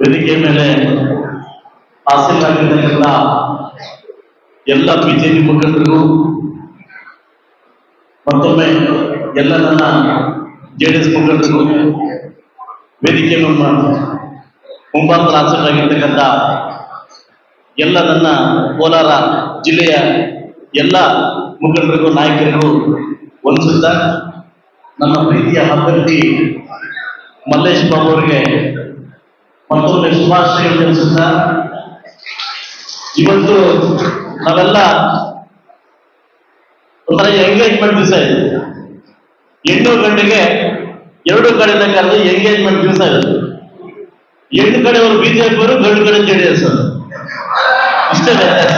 ವೇದಿಕೆ ಮೇಲೆ ಆಸೀನರಾಗಿರ್ತಕ್ಕಂಥ ಎಲ್ಲ ಬಿಜೆಪಿ ಮುಖಂಡರಿಗೂ ಮತ್ತೊಮ್ಮೆ ಎಲ್ಲ ನನ್ನ ಜೆ ಡಿ ಎಸ್ ಮುಖಂಡರಿಗೂ ವೇದಿಕೆ ನಮ್ಮ ಮುಂಭಾಗದಲ್ಲಿ ಆಸೀನರಾಗಿರ್ತಕ್ಕಂಥ ಎಲ್ಲ ನನ್ನ ಕೋಲಾರ ಜಿಲ್ಲೆಯ ಎಲ್ಲ ಮುಖಂಡರಿಗೂ, ನಾಯಕರಿಗೂ ಒಂದ್ಸುತ್ತ ನನ್ನ ಪ್ರೀತಿಯ ಅಭ್ಯರ್ಥಿ ಮಲ್ಲೇಶ್ ಬಾಬು ಅವರಿಗೆ ಮತ್ತೊಮ್ಮೆ ಶುಭಾಶಯ ತಿಳಿಸುತ್ತ ಇವತ್ತು ನಾವೆಲ್ಲ ಒಂಥರ ಎಂಗೇಜ್ಮೆಂಟ್ ದಿವಸ ಇದೆ. ಎಂಟು ಗಂಡಿಗೆ ಎರಡು ಕಡೆಯಿಂದ ಕರೆದು ಎಂಗೇಜ್ಮೆಂಟ್ ದಿವಸ ಇದೆ. ಹೆಣ್ಣು ಕಡೆಯವರು ಬಿಜೆಪಿ ಅವರು, ಗಂಡು ಕಡೆ ಜೆ ಡಿ ಎಸ್ ಅವರು. ಇಷ್ಟೇ ವ್ಯತ್ಯಾಸ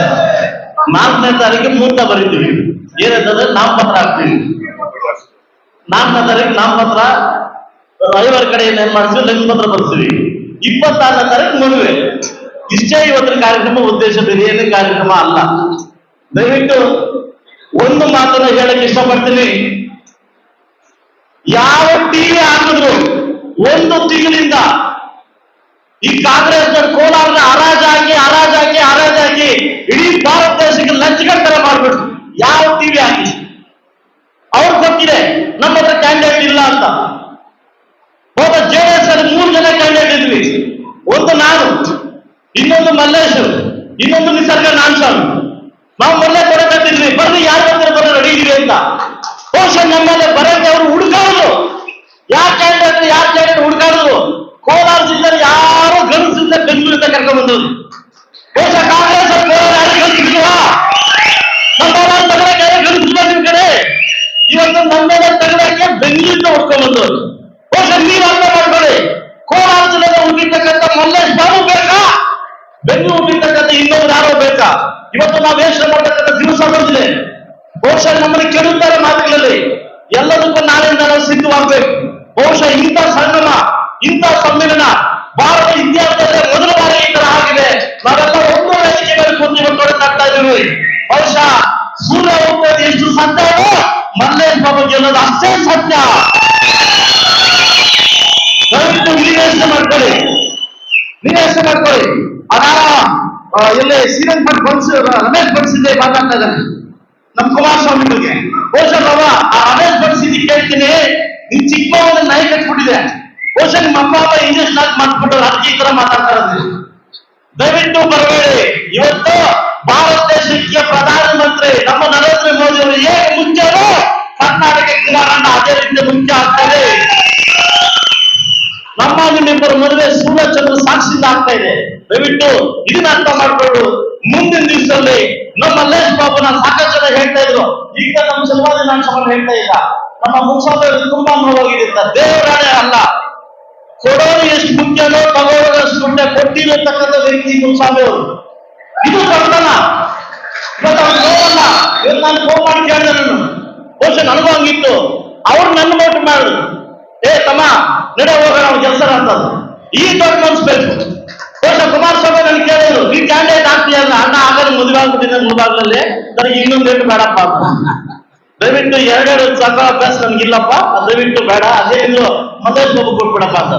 ನಾಲ್ಕನೇ ತಾರೀಕು ಮುಹೂರ್ತ ಬರೀತೀವಿ. ಏನಂತಂದ್ರೆ ನಾಮಪತ್ರ ಹಾಕ್ತೀವಿ. ನಾಲ್ಕನೇ ತಾರೀಕು ನಾಮಪತ್ರ ರವಿವಾರ ಕಡೆಯಿಂದ ಏನ್ ಮಾಡ್ತೀವಿ ಲಗ್ನ ಪತ್ರ ಬರ್ತೀವಿ ಇಪ್ಪತ್ತಾರನೇ ತಾರೀಕು ಮದುವೆ. ಇಷ್ಟೇ ಇವತ್ತಿನ ಕಾರ್ಯಕ್ರಮ, ಉದ್ದೇಶ ಬೇರೆ ಏನು ಕಾರ್ಯಕ್ರಮ ಅಲ್ಲ. ದಯವಿಟ್ಟು ಒಂದು ಮಾತನ್ನ ಹೇಳಕ್ ಇಷ್ಟಪಡ್ತೀನಿ. ಯಾವ ಟಿವಿ ಹಾಕಿದ್ರು ಒಂದು ತಿಂಗಳಿಂದ ಈ ಕಾಂಗ್ರೆಸ್ ಕೋಲಾರ ಹರಾಜಾಕಿ ಹರಾಜಾಕಿ ಹರಾಜಾಕಿ ಇಡೀ ಭಾರತ ದೇಶಕ್ಕೆ ಲಂಚಗಟ್ಟರ ಮಾಡ್ಬಿಟ್ರು. ಯಾವ ಟಿವಿ ಹಾಕಿ ಅವ್ರು ಗೊತ್ತಿದೆ ನಮ್ಮ ಹತ್ರ ಕ್ಯಾಂಡಿಡೇಟ್ ಇಲ್ಲ ಅಂತ. ಹೋದ ಜೆ ಎಸ್ ಅಲ್ಲಿ ಮೂರು ಜನ ಕ್ಯಾಂಡಿಡೇಟ್ ಇದ್ವಿ ಒಂದು ನಾನು, ಇನ್ನೊಂದು ಮಲ್ಲೇಶ್ ಇನ್ನೊಂದು ನಿಸರ್ಗ ನಾನ್ಸ್ವಾಮಿ ನಾವು ಮೊನ್ನೆ ಕೊಡಕತ್ತಿದ್ವಿ ಬರ್ರಿ ಯಾರು ಬಂದ್ರೆ ಬರ್ರಿ ರೆಡಿ ಇದೀವಿ ಅಂತ. ಬಹುಶಃ ನಮ್ಮಲ್ಲಿ ಬರೋಕೆ ಅವರು ಹುಡುಕಾಡುದು. ಯಾರ್ ಕ್ಯಾಂಡಿಡೇಟ್ ಯಾರ್ ಕ್ಯಾಂಡಿಡೇಟ್ ಹುಡುಕಾಡುದು. ಕೋಲಾರ ಜಿಲ್ಲೆ ಯಾರು ಗಂಡಸಿಂದ ಅಂತ ಕರ್ಕೊಂಡ್ ಬಂದವರು. ಬಹುಶಃ ಕಾಂಗ್ರೆಸ್ ಇವತ್ತು ನಮ್ಮ ಮೇಲೆ ತಗೊಳಕ್ಕೆ ಬೆಂಗಳೂರಿಂದ ಹೊಡ್ಕೊಂಡ್ ಬಂದವರು. ಬಹುಶಃ ನೀವು ಅರ್ಥ ಮಾಡ್ಕೊಳ್ಳಿ ಕೋಲಾರ ಜಿಲ್ಲೆಗೆ ಹುಟ್ಟಿರ್ತಕ್ಕಂಥ ಮಲ್ಲೇಶ್ ಬಾಬು ಬೇಕಾ ಬೆಂಗಳೂರು ಹುಟ್ಟಿರ್ತಕ್ಕಂಥ ಇನ್ನೊಬ್ರು ಇವತ್ತು ನಾವು ಯೋಚನೆ ಮಾಡ್ತಕ್ಕಂಥ ದಿವಸ ಬಂದಿದೆ ಬಹುಶಃ ನಮ್ಮನ್ನು ಕೆಡುತ್ತಾರೆ ಮಾತುಗಳಲ್ಲಿ. ಎಲ್ಲದಕ್ಕೂ ನಾಳೆಯಿಂದ ನಾವು ಸಿದ್ಧವಾಗಬೇಕು. ಬಹುಶಃ ಇಂಥ ಸಂಗಮ, ಇಂಥ ಸಮ್ಮೇಳನ ಭಾರತ ಇತಿಹಾಸದಲ್ಲೇ ಮೊದಲ ಬಾರಿ ಈ ತರ ಆಗಿದೆ. ನಾವೆಲ್ಲ ಒಂದು ವೇದಿಕೆ ಮೇಲೆ ಕೂತು ನೋಡಕ್ಕಾಗ್ತಾ ಇದ್ದೀವಿ. ಬಹುಶಃ ಸೂರ್ಯ ಹೋಗ್ತದೆ ಎಷ್ಟು ಸತ್ಯವೋ ಮಲ್ಲೇಶ್ ಬಾಬು ಗೆಲ್ಲೋದು ಅಷ್ಟೇ ಸತ್ಯ. ದಯವಿಟ್ಟು ನಿರ್ದೇಶನ ಮಾಡ್ಕೊಳ್ಳಿ. ನೀವೇ ಮಾಡ್ಕೊಳ್ಳಿ. ಅದಾರ ಎಲ್ಲಿ ಶ್ರೀರಂಗ್ ಭಟ್ ಬನ್ಸ್ ರಮೇಶ್ ಬನ್ಸಿದ್ದೆ ಮಾತಾಡ್ತಾ ಇದ್ದಾನೆ ನಮ್ ಕುಮಾರಸ್ವಾಮಿ ಬಗ್ಗೆ ಬಹುಶಃ ಬಾಬಾ, ಆ ರಮೇಶ್ ಬನ್ಸಿದ್ದಿ ಕೇಳ್ತೀನಿ. ನಿನ್ ಚಿಕ್ಕ ಒಂದು ನಾಯಿ ಕಟ್ಬಿಟ್ಟಿದೆ. ಬಹುಶಃ ನಿಮ್ಮ ಅಪ್ಪ ಅಪ್ಪ ಇಂಗ್ಲಿಷ್ ನಾಲ್ಕು ಮಾಡ್ಬಿಟ್ಟು ಅದಕ್ಕೆ ಈ ತರ ಮಾತಾಡ್ತಾ ದಯವಿಟ್ಟು ಬರಬೇಡಿ. ಇವತ್ತು ಭಾರತ ದೇಶಕ್ಕೆ ಪ್ರಧಾನಮಂತ್ರಿ ನಮ್ಮ ನರೇಂದ್ರ ಮೋದಿ ಅವರು ಹೇಗೆ ಮುಂಚೆ ಕರ್ನಾಟಕಕ್ಕೆ ಅದೇ ರೀತಿ ಮುಂಚೆ ನಮ್ಮ ನಿಮ್ಮಿಬ್ಬರ ಸೂರ್ಯ ಚಂದ್ರ ಸಾಕ್ಷಿಯಿಂದ ಆಗ್ತಾ ಇದೆ. ದಯವಿಟ್ಟು ಇದನ್ನ ಅರ್ಥ ಮಾಡ್ಕೊಂಡು ಮುಂದಿನ ದಿವಸದಲ್ಲಿ ನಮ್ಮ ಮಲ್ಲೇಶ್ ಬಾಬುನ ಸಾಕಷ್ಟು ಜನ ಹೇಳ್ತಾ ಇದ್ರು. ಈಗ ನಮ್ಮ ಸಲುವಾಗಿ ನಾನು ಸಮಾನ ಹೇಳ್ತಾ ಇಲ್ಲ. ನಮ್ಮ ಮುಖ್ಯ ತುಂಬಾ ನೋವಾಗಿದೆ ಅಂತ ದೇವರಾಣೆ ಅಲ್ಲ. ಕೊಡೋರು ಎಷ್ಟು ಮುಖ್ಯನೋ ತಗೋರು ಎಷ್ಟು ಮುಖ್ಯ ಕೊಟ್ಟಿರತಕ್ಕಂಥ ವ್ಯಕ್ತಿ ಮುಖ್ಯ ಇದು ಬರ್ತಾನ ನೋವಲ್ಲ. ಇವತ್ತು ನಾನು ಫೋನ್ ಮಾಡಿ ಕೇಳಿದೆ ನಾನು. ಬಹುಶಃ ನನಗೂ ಹಂಗಿತ್ತು. ಅವ್ರು ನನ್ನ ಮಾಡಿದ್ರು. ಏ ತಮ್ಮ, ನಡೆ ಹೋಗೋಣ ನಾವು ಕೆಲಸ ಅಂತದ್ದು ಈ ದೊಡ್ಡ ಮನ್ಸು ಬೇಕು. ಬಹುಶಃ ಕುಮಾರಸ್ವಾಮಿ ನನ್ಗೆ ಕೇಳಿದ್ರು, ನೀನ್ ಕ್ಯಾಂಡಿಡೇಟ್ ಆಗ್ತೀಯಲ್ಲ ಅಣ್ಣ ಆಗಲ್ಲ ಮದುವೆ ಆಗ್ಬಿಟ್ಟಿದ್ದ ನನಗೆ ಇನ್ನೊಂದು ರೇಟ್ ಬೇಡಪ್ಪ ದಯವಿಟ್ಟು ಎರಡೆರಡು ಸಂಘ ಅಭ್ಯಾಸ ನನ್ಗಿಲ್ಲಪ್ಪ ದಯವಿಟ್ಟು ಬೇಡ, ಅದೇ ಇನ್ನು ಮಂದೇಶ್ ಬಾಬು ಕೊಟ್ಬಿಡಪ್ಪ ಅಂತ.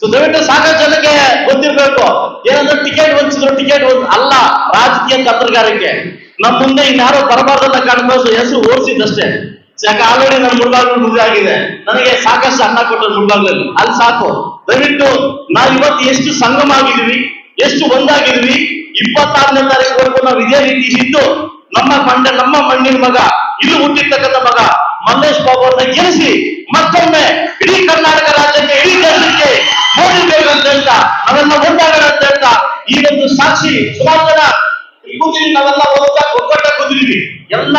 ಸೊ ದಯವಿಟ್ಟು ಸಾಕಷ್ಟು ಜನಕ್ಕೆ ಗೊತ್ತಿರ್ಬೇಕು. ಏನಂದ್ರೆ ಟಿಕೆಟ್ ಹೊಂದಿಸಿದ್ರು, ಟಿಕೆಟ್ ಅಲ್ಲ, ರಾಜಕೀಯ ತಂತ್ರಗಾರಿಕೆ ನಮ್ಮ ಮುಂದೆ ಇನ್ಯಾರೋ ಬರಬಾರ್ದನ್ನ ಕಾಣ್ಬೋದು ಹೆಸರು ಓಡಿಸಿದ್ದಷ್ಟೇ. ಯಾಕೆ ಆಲ್ರೆಡಿ ನನ್ನ ಮುಳ್ಬಾಗ್ಲು ಮುಗಿದಾಗಿದೆ ನನಗೆ ಸಾಕಷ್ಟು ಅನ್ನ ಕೊಟ್ಟರು ಮುಳ್ಬಾಗ್ಲಲ್ಲಿ. ಅಲ್ಲಿ ಸಾಕು. ದಯವಿಟ್ಟು ನಾವು ಇವತ್ತು ಎಷ್ಟು ಸಂಗಮ ಆಗಿದ್ವಿ ಎಷ್ಟು ಒಂದಾಗಿದ್ವಿ ಇಪ್ಪತ್ತಾರನೇ ತಾರೀಕು ನಾವು ಇದೇ ರೀತಿ ಇದ್ದು, ನಮ್ಮ ಮಂಡ ನಮ್ಮ ಮಣ್ಣಿನ ಮಗ, ಇಲ್ಲಿ ಹುಟ್ಟಿರ್ತಕ್ಕಂಥ ಮಗ, ಮಲ್ಲೇಶ್ ಬಾಬು ಅವ್ರನ್ನ ಗೆಲ್ಲಿಸಿ ಮತ್ತೊಮ್ಮೆ ಇಡೀ ಕರ್ನಾಟಕ ರಾಜ್ಯಕ್ಕೆ, ಇಡೀ ದೇಶಕ್ಕೆ ಮೋದಿ ಬೇಕು ಅದನ್ನ ಒಂದಾಗೋಣ ಅಂತ ಹೇಳ್ತಾ, ಈ ಒಂದು ಸಾಕ್ಷಿ ಸುಮಾರು ಜನ ಕೂತಿದ್ದೀವಿ, ನಾವೆಲ್ಲ ಒಗ್ಗಟ್ಟ ಕೂತಿದ್ದೀವಿ. ಎಲ್ಲ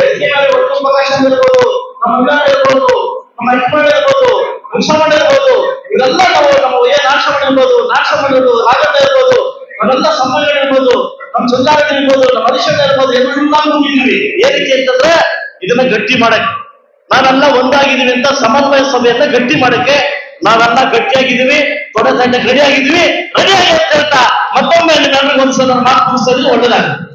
ವೇದಿಕೆ ಮೇಲೆ ಒಟ್ಟು ಪ್ರಕಾಶ ಇರ್ಬೋದು ನಮ್ಮ ವಿಧಾನ ಇರ್ಬೋದು ನಮ್ಮ ಯಜಮಾನ ಇರ್ಬೋದು ಮುಸಮಣ್ಣ ಇರ್ಬೋದು ಇವೆಲ್ಲ ನಾವು ನಮ್ಮ ಏ ನಾಶ ಇರ್ಬೋದು ನಾಶ ಮಾಡಿರ್ಬೋದು ರಾಜಣ್ಣ ಇರ್ಬೋದು ನಾವೆಲ್ಲ ಸಂಬಂಧ ಇರ್ಬೋದು ನಮ್ಮ ಸುಂದಾರಣ್ಣ ಇರ್ಬೋದು ನಮ್ಮ ಹರೀಶಣ್ಣ ಇರ್ಬೋದು ಎಲ್ಲ ಕೂತಿದ್ದೀವಿ ಏನಕ್ಕೆ ಅಂತಂದ್ರೆ ಇದನ್ನ ಗಟ್ಟಿ ಮಾಡಕ್ಕೆ. ನಾವೆಲ್ಲ ಒಂದಾಗಿದ್ದೀವಿ ಅಂತ ಸಮನ್ವಯ ಸಭೆಯನ್ನ ಗಟ್ಟಿ ಮಾಡಕ್ಕೆ. ನಾವೆಲ್ಲ ಗಟ್ಟಿಯಾಗಿದ್ದೀವಿ ದೊಡ್ಡ ಸಣ್ಣ ರೆಡಿ ರೆಡಿಯಾಗಿ ರೆಡಿ ಆಗಿ ಅಂತ ಹೇಳ್ತಾ ಮತ್ತೊಮ್ಮೆ ನಿಮ್ಮೆಲ್ಲರಿಗೂ ಒಂದ್ಸಲ ಮಾತು ಮುಗಿಸೋದು